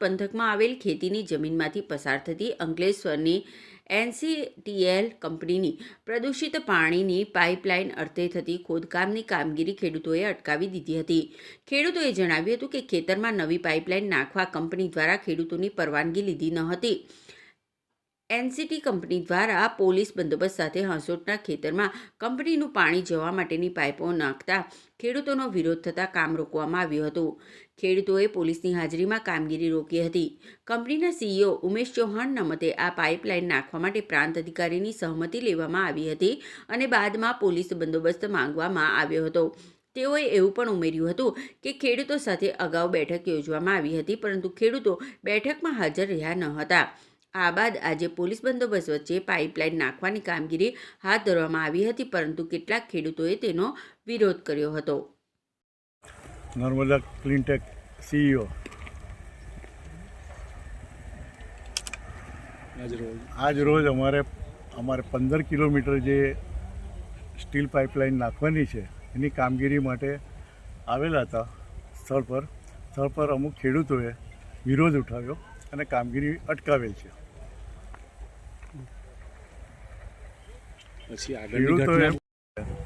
પંથકમાં આવેલ ખેતીની જમીનમાંથી પસાર થતી અંકલેશ્વરની એનસીટીએલ કંપનીની પ્રદૂષિત પાણીની પાઇપલાઇન અર્થે થતી ખોદકામની કામગીરી ખેડૂતોએ અટકાવી દીધી હતી. ખેડૂતોએ જણાવ્યું હતું કે ખેતરમાં નવી પાઇપલાઇન નાખવા કંપની દ્વારા ખેડૂતોની પરવાનગી લીધી ન હતી. એનસીટી કંપની દ્વારા પોલીસ બંદોબસ્ત સાથે હાંસોટના ખેતરમાં કંપનીનું પાણી જવા માટેની પાઇપો નાખતા ખેડૂતોનો વિરોધ થતાં કામ રોકવામાં આવ્યું હતું. ખેડૂતોએ પોલીસની હાજરીમાં કામગીરી રોકી હતી. કંપનીના સીઈઓ ઉમેશ ચૌહાણના મતે આ પાઇપલાઇન નાખવા માટે પ્રાંત અધિકારીની સહમતિ લેવામાં આવી હતી અને બાદમાં પોલીસ બંદોબસ્ત માંગવામાં આવ્યો હતો. તેઓએ એવું પણ ઉમેર્યું હતું કે ખેડૂતો સાથે અગાઉ બેઠક યોજવામાં આવી હતી, પરંતુ ખેડૂતો બેઠકમાં હાજર રહ્યા ન હતા. આ બાદ આજે પોલીસ બંદોબસ્ત વચ્ચે પાઇપલાઇન નાખવાની કામગીરી હાથ ધરવામાં આવી હતી પરંતુ કેટલાક ખેડૂતોએ તેનો વિરોધ કર્યો હતો. નર્મદા ક્લિનટેક સીઈઓ આજ રોજ? અમારે અમારે પંદર કિલોમીટર જે સ્ટીલ પાઇપલાઇન નાખવાની છે એની કામગીરી માટે આવેલા હતા સ્થળ પર. સ્થળ પર અમુક ખેડૂતોએ વિરોધ ઉઠાવ્યો. અને કામગીરી અટકાવેલ છે.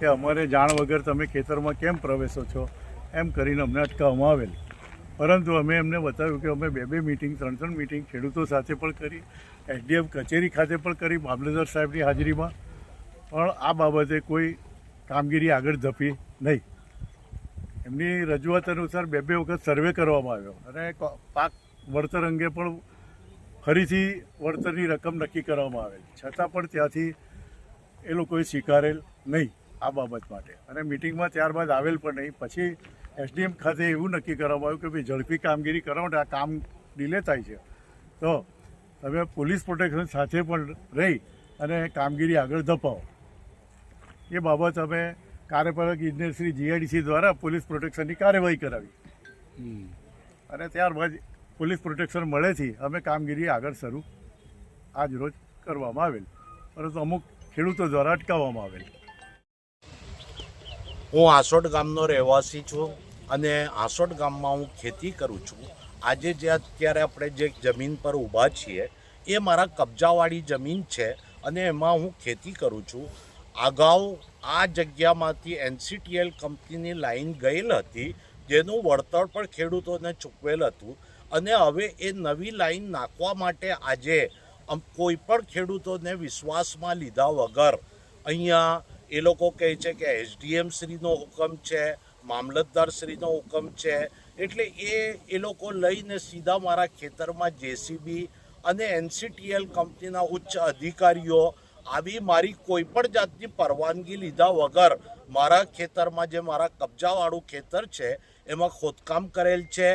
કે અમારે જાણ વગર તમે ખેતરમાં કેમ પ્રવેશો છો? એમ કરીને અમને અટકાવવામાં આવેલ. પરંતુ અમે એમને બતાવ્યું કે અમે બે બે મિટિંગ ત્રણ ત્રણ મિટિંગ ખેડૂતો સાથે પણ કરી એસડીએફ કચેરી ખાતે પણ કરી મામલતદાર સાહેબની હાજરીમાં. પણ આ બાબતે કોઈ કામગીરી આગળ ધપી નહીં. એમની રજૂઆત અનુસાર બે બે વખત સર્વે કરવામાં આવ્યો. અને પાક વળતર અંગે પણ ફરીથી વળતરની રકમ નક્કી કરવામાં આવેલ. છતાં પણ ત્યાંથી એ લોકોએ સ્વીકારેલ નહીં આ બાબત માટે. અને મિટિંગમાં ત્યારબાદ આવેલ પણ નહીં. પછી એસડીએમ ખાતે એવું નક્કી કરવામાં આવ્યું કે ભાઈ ઝડપી કામગીરી કરવા માટે આ કામ ડિલે થાય છે. તો તમે પોલીસ પ્રોટેક્શન સાથે પણ રહી અને કામગીરી આગળ ધપાવો. એ બાબત અમે કાર્યપાલક ઇજનેર શ્રી જીઆઈડીસી દ્વારા પોલીસ પ્રોટેક્શનની કાર્યવાહી કરાવી. અને ત્યારબાદ પોલીસ પ્રોટેક્શન મળેથી અમે કામગીરી આગળ શરૂ આજ રોજ કરવામાં આવેલ. પરંતુ અમુક ખેડૂતો દ્વારા અટકાવવામાં આવેલ. હું આસોડ ગામનો રહેવાસી છું અને આસોડ ગામમાં હું ખેતી કરું છું. આજે જે અત્યારે આપણે જે જમીન પર ઊભા છીએ, એ મારા કબજાવાળી જમીન છે અને એમાં હું ખેતી કરું છું. અગાઉ આ જગ્યામાંથી એનસીટીએલ કંપનીની લાઈન ગયેલ હતી, જેનું વળતર પણ ખેડૂતોને ચૂકવેલ હતું. અને હવે એ નવી લાઈન નાખવા માટે આજે કોઈ પણ ખેડૂતોને વિશ્વાસમાં લીધા વગર અહીંયા એ લોકો કહે છે કે એસડીએમ શ્રીનો હુકમ છે, મામલતદાર શ્રીનો હુકમ છે, એટલે એ એ લોકો લઈને સીધા મારા ખેતરમાં જેસીબી અને એનસીટીએલ કંપનીના ઉચ્ચ અધિકારીઓ આવી મારી કોઈ પણ જાતની પરવાનગી લીધા વગર મારા ખેતરમાં જે મારા કબજાવાળું ખેતર છે, એમાં ખોદકામ કરેલ છે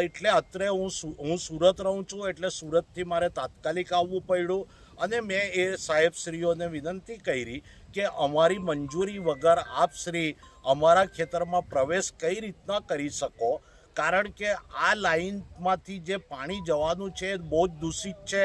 એટલે અત્રે હું હું સુરત રહું છું, એટલે સુરતથી મારે તાત્કાલિક આવવું પડ્યું. અને મેં એ સાહેબશ્રીઓને વિનંતી કરી કે અમારી મંજૂરી વગર આપ શ્રી અમારા ખેતરમાં પ્રવેશ કઈ રીતના કરી શકો? કારણ કે આ લાઈનમાંથી જે પાણી જવાનું છે બહુ જ દૂષિત છે.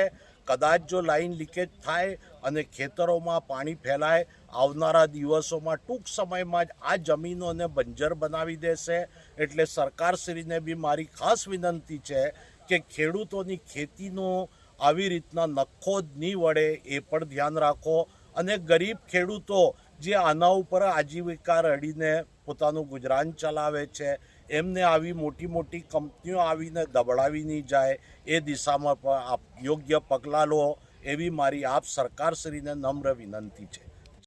કદાચ જો લાઈન લીકેજ થાય અને ખેતરોમાં પાણી ફેલાય, આવનારા દિવસોમાં ટૂંક સમયમાં જ આ જમીનોને બંજર બનાવી દેશે. એટલે સરકારશ્રીને બી મારી ખાસ વિનંતી છે કે ખેડૂતોની ખેતીનું આવી રીતના નખો જ નહીં વળે એ પણ ધ્યાન રાખો. અને ગરીબ ખેડૂતો જે આના ઉપર આજીવિકા રડીને પોતાનું ગુજરાન ચલાવે છે એમને આવી મોટી મોટી કંપનીઓ આવીને દબડાવી નહીં જાય, એ દિશામાં પણ આપ યોગ્ય પગલાં લો એવી મારી આપ સરકારશ્રીને નમ્ર વિનંતી છે.